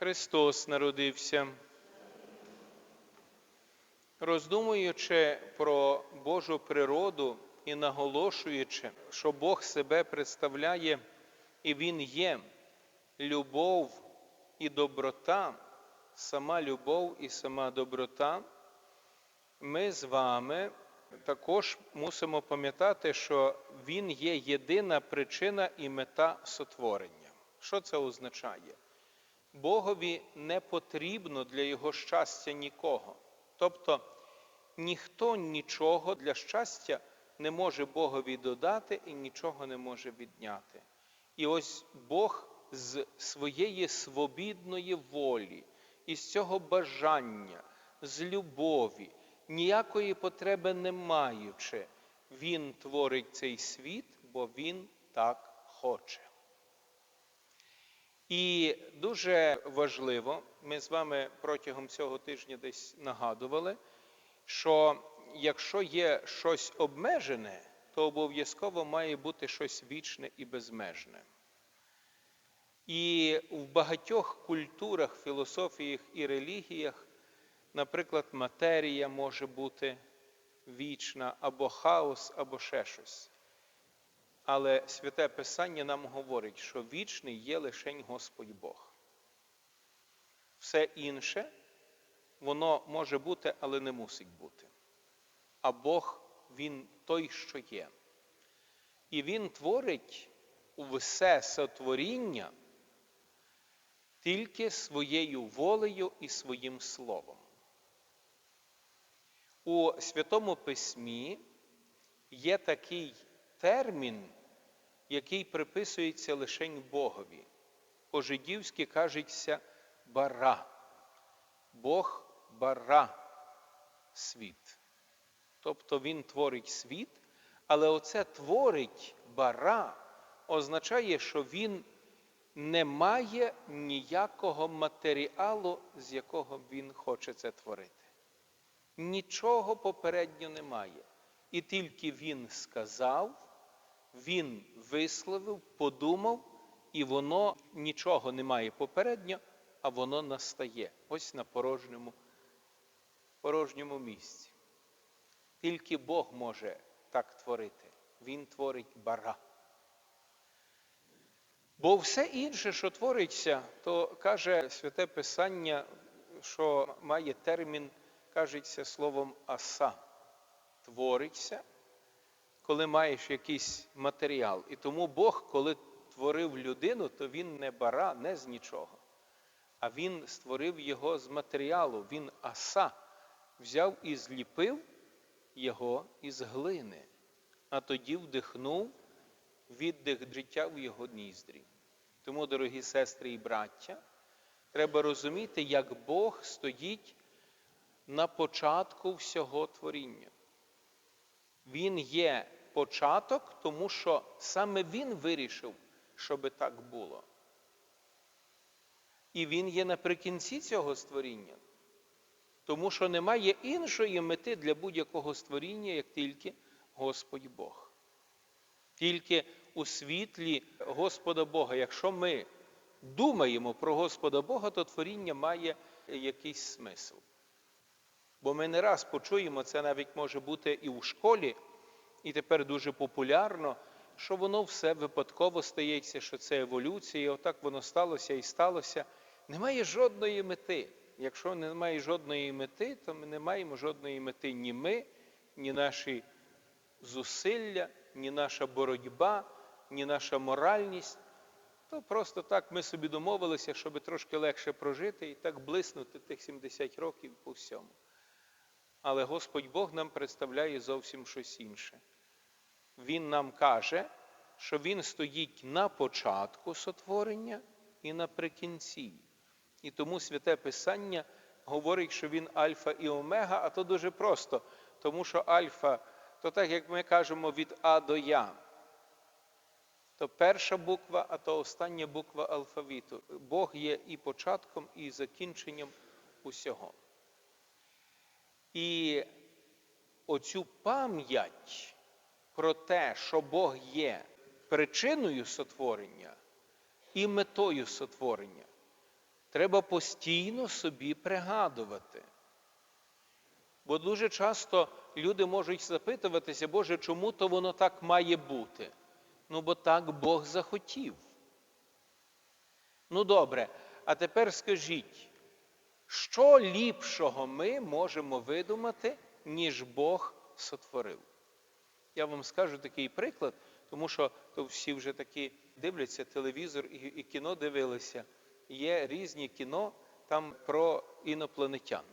Христос народився. Роздумуючи про Божу природу і наголошуючи, що Бог себе представляє і Він є любов і доброта, сама любов і сама доброта, ми з вами також мусимо пам'ятати, що Він є єдина причина і мета сотворення. Що це означає? Богові не потрібно для його щастя нікого. Тобто ніхто нічого для щастя не може Богові додати і нічого не може відняти. І ось Бог з своєї свобідної волі, із цього бажання, з любові, ніякої потреби не маючи, Він творить цей світ, бо Він так хоче. І дуже важливо, ми з вами протягом цього тижня десь нагадували, що якщо є щось обмежене, то обов'язково має бути щось вічне і безмежне. І в багатьох культурах, філософіях і релігіях, наприклад, матерія може бути вічна, або хаос, або ще щось. Але святе Писання нам говорить, що вічний є лишень Господь Бог. Все інше, воно може бути, але не мусить бути. А Бог Він той, що є. І Він творить все сотворіння тільки своєю волею і своїм словом. У Святому Письмі є такий термін, який приписується лишень Богові. По-жидівськи кажеться бара. Бог бара світ. Тобто Він творить світ, але оце творить бара означає, що він не має ніякого матеріалу, з якого він хоче це творити. Нічого попередньо немає. І тільки він сказав, він висловив, подумав, і воно нічого не має попередньо, а воно настає ось на порожньому, порожньому місці. Тільки Бог може так творити. Він творить бара. Бо все інше, що твориться, то каже святе Писання, що має термін, кажеться словом аса. Твориться, коли маєш якийсь матеріал. І тому Бог, коли творив людину, то він не бара, не з нічого. А він створив його з матеріалу, він аса, взяв і зліпив його із глини, а тоді вдихнув віддих життя в його ніздрі. Тому, дорогі сестри і браття, треба розуміти, як Бог стоїть на початку всього творіння. Він є початок, тому що саме Він вирішив, щоб так було. І Він є наприкінці цього створіння, тому що немає іншої мети для будь-якого створіння, як тільки Господь Бог. Тільки у світлі Господа Бога. Якщо ми думаємо про Господа Бога, то творіння має якийсь смисл. Бо ми не раз почуємо, це навіть може бути і у школі, і тепер дуже популярно, що воно все випадково стається, що це еволюція, отак воно сталося і сталося. Немає жодної мети. Якщо немає жодної мети, то ми не маємо жодної мети ні ми, ні наші зусилля, ні наша боротьба, ні наша моральність, то просто так ми собі домовилися, щоб трошки легше прожити і так блиснути тих 70 років по всьому. Але Господь Бог нам представляє зовсім щось інше. Він нам каже, що Він стоїть на початку сотворення і наприкінці. І тому святе Писання говорить, що він альфа і омега, а то дуже просто, тому що альфа то так, як ми кажемо від А до Я. То перша буква, а то остання буква алфавіту. Бог є і початком, і закінченням усього. І оцю пам'ять про те, що Бог є причиною сотворення і метою сотворення, треба постійно собі пригадувати. Бо дуже часто люди можуть запитуватися, Боже, чому то воно так має бути? Ну, бо так Бог захотів. Ну добре, а тепер скажіть, що ліпшого ми можемо видумати, ніж Бог сотворив? Я вам скажу такий приклад, тому що то всі вже такі дивляться телевізор і, і кіно дивилися. Є різні кіно там про інопланетян.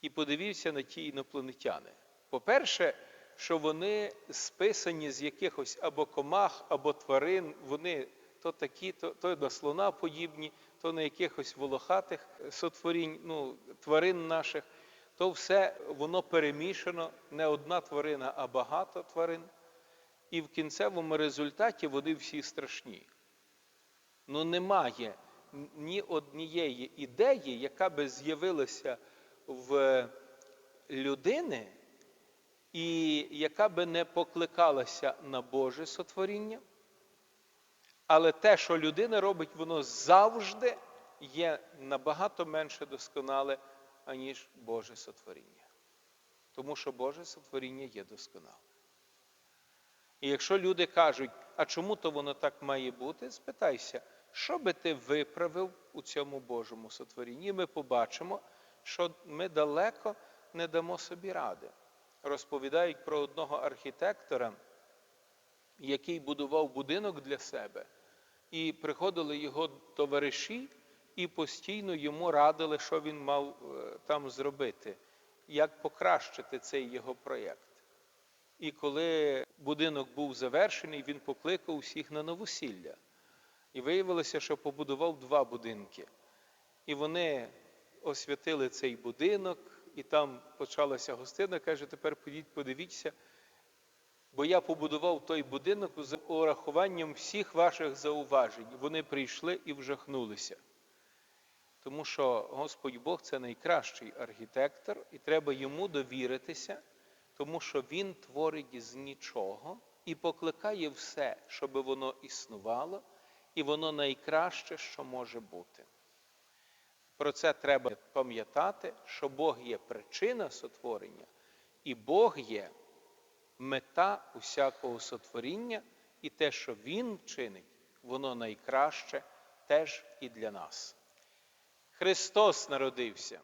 І подивився на ті інопланетяни. По-перше, що вони списані з якихось або комах, або тварин, вони то такі, то, то на слона подібні, то на якихось волохатих сотворінь, ну, тварин наших, то все воно перемішано, не одна тварина, а багато тварин. І в кінцевому результаті вони всі страшні. Ну немає ні однієї ідеї, яка би з'явилася в людини, і яка би не покликалася на Боже сотворіння. Але те, що людина робить, воно завжди є набагато менше досконале, аніж Боже сотворіння. Тому що Боже сотворіння є досконале. І якщо люди кажуть, а чому то воно так має бути, спитайся, що би ти виправив у цьому Божому сотворінні? І ми побачимо, що ми далеко не дамо собі ради. Розповідають про одного архітектора, який будував будинок для себе, і приходили його товариші і постійно йому радили, що він мав е, там зробити, як покращити цей його проєкт. І коли будинок був завершений, він покликав усіх на новосілля. І виявилося, що побудував два будинки. І вони освятили цей будинок, і там почалася гостина. Каже, тепер підіть, подивіться, бо я побудував той будинок з урахуванням всіх ваших зауважень. Вони прийшли і вжахнулися. Тому що Господь Бог це найкращий архітектор, і треба йому довіритися, тому що Він творить з нічого і покликає все, щоб воно існувало, і воно найкраще, що може бути. Про це треба пам'ятати, що Бог є причина сотворення, і Бог є мета усякого сотворіння, і те, що Він чинить, воно найкраще теж і для нас. Христос народився.